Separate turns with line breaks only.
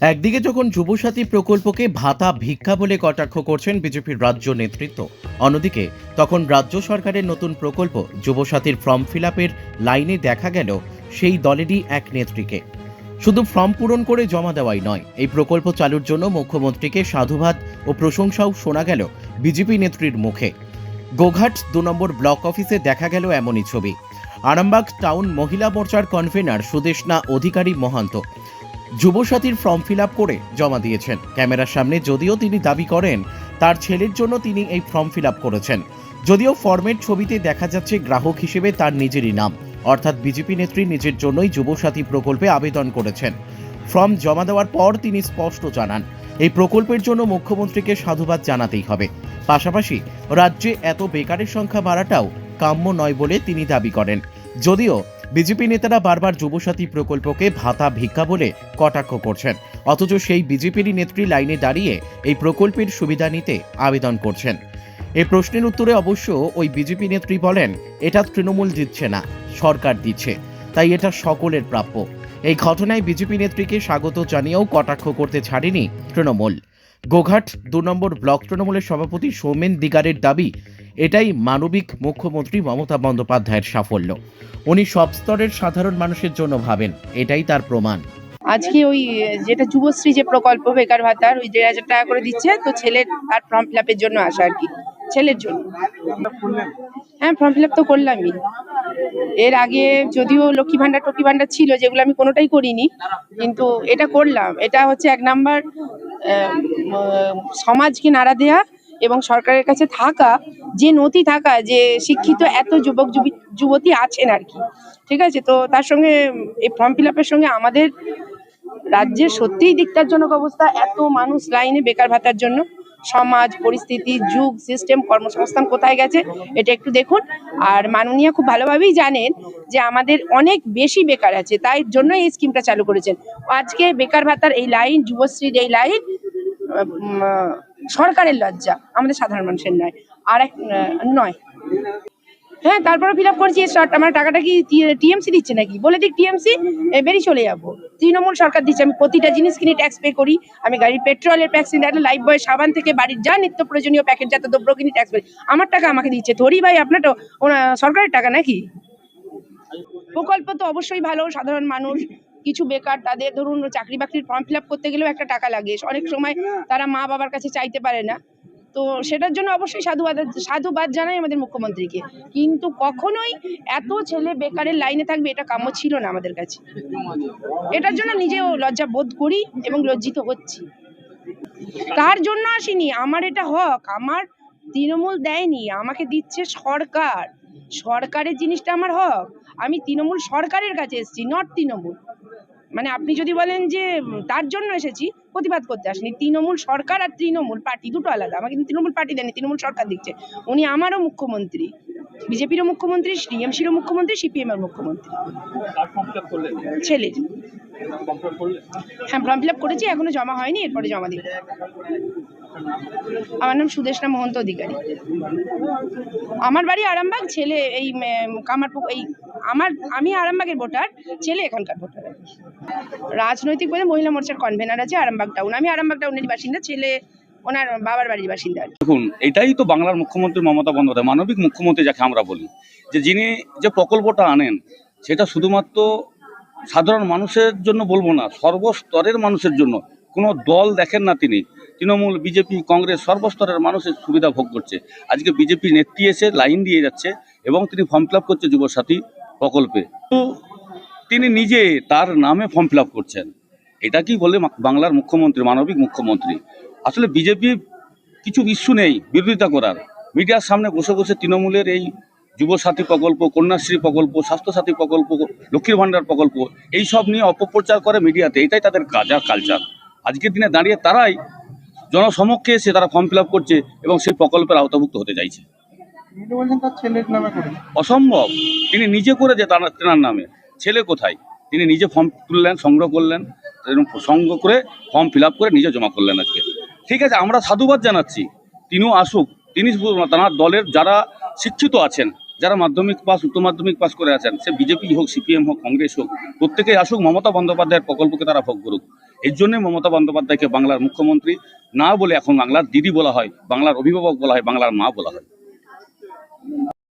একদিকে যখন যুবসাথী প্রকল্পকে ভাতা ভিক্ষা বলে কটাক্ষ করছেন বিজেপির রাজ্য নেতৃত্ব, অন্যদিকে তখন রাজ্য সরকারের নতুন প্রকল্প যুবসাথীর ফর্ম ফিল লাইনে দেখা গেল সেই দলেরই এক নেত্রীকে। শুধু ফর্ম পূরণ করে জমা দেওয়াই নয়, এই প্রকল্প চালুর জন্য মুখ্যমন্ত্রীকে সাধুবাদ ও প্রশংসাও শোনা গেল বিজেপি নেত্রীর মুখে। গোঘাট দু নম্বর ব্লক অফিসে দেখা গেল এমনই ছবি। আরামবাগ টাউন মহিলা মোর্চার কনভেনার সুদেশনা অধিকারী মহান্ত যুবসাথীর ফর্ম ফিল করে জমা দিয়েছেন। ক্যামেরার সামনে যদিও তিনি দাবি করেন, তার ছেলের জন্য তিনি এই ফর্ম ফিল করেছেন। যদিও ফর্মের ছবিতে দেখা যাচ্ছে গ্রাহক হিসেবে তার নিজেরই নাম। অর্থাৎ বিজেপি নেত্রী নিজের জন্যই যুবসাথী প্রকল্পে আবেদন করেছেন। ফর্ম জমা দেওয়ার পর তিনি স্পষ্ট জানান, এই প্রকল্পের জন্য মুখ্যমন্ত্রীকে সাধুবাদ জানাতেই হবে। পাশাপাশি রাজ্যে এত বেকারের সংখ্যা বাড়াটাও কাম্য নয় বলে তিনি দাবি করেন। যদিও বিজেপি নেতারা বারবার যুবসাথী প্রকল্পকে ভাতা ভিক্ষা বলে কটাক্ষ করছেন। অথচ সেই বিজেপিরই নেত্রী লাইনে দাঁড়িয়ে এই প্রকল্পের সুবিধা নিতে আবেদন করছেন। এই প্রশ্নের উত্তরে অবশ্য ওই বিজেপি নেত্রী বলেন, এটা তৃণমূল দিচ্ছে না, সরকার দিচ্ছে, তাই এটা সকলের প্রাপ্য। এই ঘটনায় বিজেপি নেত্রীকে স্বাগত জানিয়েও কটাক্ষ করতে ছাড়েনি তৃণমূল। গোঘাট দু নম্বর ব্লক তৃণমূলের সভাপতি সৌমেন দিগারের দাবি এটাই মানবিক মুখ্যমন্ত্রী মমতা বন্দ্যোপাধ্যায়ের সাফল্য। উনি সব স্তরের সাধারণ মানুষের জন্য ভাবেন, এটাই তার প্রমাণ।
আজকে ওই, যেটা যুবশ্রী যে প্রকল্প, বেকার ভাতার, ওই দেড় হাজার টাকা করে দিচ্ছে, তো ছেলের তার ফর্ম ফিল জন্য আসা আর কি, ছেলের জন্য। হ্যাঁ ফর্ম ফিল তো করলামই। এর আগে যদিও লক্ষ্মী ভান্ডার টক্ষ্মী ভান্ডার ছিল, যেগুলো আমি কোনোটাই করিনি, কিন্তু এটা করলাম। এটা হচ্ছে এক নাম্বার সমাজকে নাড়া দেয়া এবং সরকারের কাছে থাকা যে নথি থাকা, যে শিক্ষিত এত যুবক যুবী, যুবতী আছেন আর কি, ঠিক আছে? তো তার সঙ্গে, এই ফর্ম ফিল সঙ্গে আমাদের রাজ্যের সত্যিই দিকটারজনক অবস্থা, এত মানুষ লাইনে বেকার ভাতার জন্য, সমাজ, পরিস্থিতি, যুগ সিস্টেম কর্মসংস্থান কোথায় গেছে, এটা একটু দেখুন। আর মাননীয় খুব ভালোভাবেই জানেন যে আমাদের অনেক বেশি বেকার আছে, তাই জন্য এই স্কিমটা চালু করেছেন। আজকে বেকার ভাতার এই লাইন যুবশ্রীর এই লাইন সরকারের লজ্জা, আমাদের সাধারণ মানুষের নয়। আর এক নয়। হ্যাঁ তারপরে ফিল আপ করছি শর্ট আমার টাকাটা কি টিএমসি দিচ্ছে নাকি? বলে দিক টিএমসি বেরিয়ে চলে যাব। তৃণমূল সরকার দিচ্ছে। আমি প্রতিটা জিনিস কিনে ট্যাক্স পে করি। আমি গাড়ির পেট্রোলের ট্যাক্স কিনে লাইফ বয় সাবান থেকে বাড়ির যা নিত্য প্রয়োজনীয় প্যাকেট জাত দ্রব্য কিনে ট্যাক্স করি আমার টাকা আমাকে দিচ্ছে। ধরি ভাই, আপনার তো সরকারের টাকা নাকি? প্রকল্প তো অবশ্যই ভালো, সাধারণ মানুষ, কিছু বেকার, তাদের ধরুন চাকরি বাকরির ফর্ম ফিল করতে গেলেও একটা টাকা লাগে। অনেক সময় তারা মা বাবার কাছে চাইতে পারে না। তো সেটার জন্য অবশ্যই সাধুবাদ সাধুবাদ জানাই আমাদের মুখ্যমন্ত্রীকে। কিন্তু কখনোই এত ছেলে বেকারের লাইনে থাকবে, এটা কাম্য ছিল না আমাদের কাছে। এটার জন্য নিজেও লজ্জা বোধ করি এবং লজ্জিত হচ্ছি। তার জন্য আসিনি? আমার এটা হক। আমার তৃণমূল দেয়নি। আমাকে দিচ্ছে সরকার। সরকারের জিনিসটা আমার হক। আমি তৃণমূল সরকারের কাছে এসেছি, নট তৃণমূল। মানে আপনি যদি বলেন যে তার জন্য এসেছি প্রতিবাদ করতে আসেনি। তৃণমূল সরকার আর তৃণমূল পার্টি দুটো আলাদা। আমাকে কিন্তু তৃণমূল পার্টি দেয়নি তৃণমূল সরকার দিচ্ছে। উনি আমারও মুখ্যমন্ত্রী। বিজেপিরও মুখ্যমন্ত্রী টিএমসিরও মুখ্যমন্ত্রী সিপিএম এর মুখ্যমন্ত্রী ছেলের। হ্যাঁ ফর্ম ফিল আপ করেছি, এখনও জমা হয়নি, এরপরে জমা দিব। আমার নাম সুদেশনা মহন্ত অধিকারী। আমার বাড়ি আরামবাগ, ছেলে এই কামারপুক এই, আমার, আমি আরামবাগের ভোটার, ছেলে এখানকার ভোটার। রাজনৈতিক বলে মহিলা মোর্চার কনভেনার আছে আরামবাগ টাউন আমি আরামবাগ টাউনেরই বাসিন্দা, ছেলে ওনার বাবার বাড়ির বাসিন্দা
দেখুন, এটাই তো বাংলার মুখ্যমন্ত্রী মমতা বন্দ্যোপাধ্যায়, মানবিক মুখ্যমন্ত্রী যাকে আমরা বলি। যে যিনি যে প্রকল্পটা আনেন, সেটা শুধুমাত্র সাধারণ মানুষের জন্য বলব না, সর্বস্তরের মানুষের জন্য। কোনো দল দেখেন না তিনি। তৃণমূল, বিজেপি, কংগ্রেস সর্বস্তরের মানুষের সুবিধা ভোগ করছে। আজকে বিজেপি নেত্রী এসে লাইন দিয়ে যাচ্ছে এবং তিনি ফর্ম ফিল করছে যুবসাথী প্রকল্পে। তো তিনি নিজে তার নামে ফর্ম ফিল করছেন। এটা কি বলে বাংলার মুখ্যমন্ত্রী, মানবিক মুখ্যমন্ত্রী? আসলে বিজেপি কিছু ইস্যু নেই বিরোধিতা করার। মিডিয়ার সামনে বসে বসে তৃণমূলের এই যুবসাথী প্রকল্প কন্যাশ্রী প্রকল্প স্বাস্থ্যসাথী প্রকল্প লক্ষ্মীর ভাণ্ডার প্রকল্প এই সব নিয়ে অপপ্রচার করে মিডিয়াতে। এটাই তাদের কাজ আর কালচার আজকের দিনে দাঁড়িয়ে তারাই জনসমক্ষে এসে তারা ফর্ম ফিল আপ করছে এবং সেই প্রকল্পের আওতাভুক্ত হতে চাইছে। অসম্ভব। তিনি নিজে করে যে তার তেনার নামে। ছেলে কোথায়? তিনি নিজে ফর্ম তুললেন সংগ্রহ করলেন সংগ্রহ করে ফর্ম ফিল আপ করে নিজে জমা করলেন আজকে। ঠিক আছে আমরা সাধুবাদ জানাচ্ছি। তিনিও আসুক। তিনি তাঁর দলের যারা শিক্ষিত আছেন যারা মাধ্যমিক পাস উচ্চ মাধ্যমিক পাস করে আছেন, সে বিজেপি হোক, সিপিএম হোক, কংগ্রেস হোক, প্রত্যেকেই আসুক, মমতা বন্দ্যোপাধ্যায়ের প্রকল্পকে তারা ভোগ করুক। এর জন্য মমতা বন্দ্যোপাধ্যায়কে বাংলার মুখ্যমন্ত্রী না বলে এখন বাংলার দিদি বলা হয়, বাংলার অভিভাবক বলা হয়, বাংলার মা বলা হয়।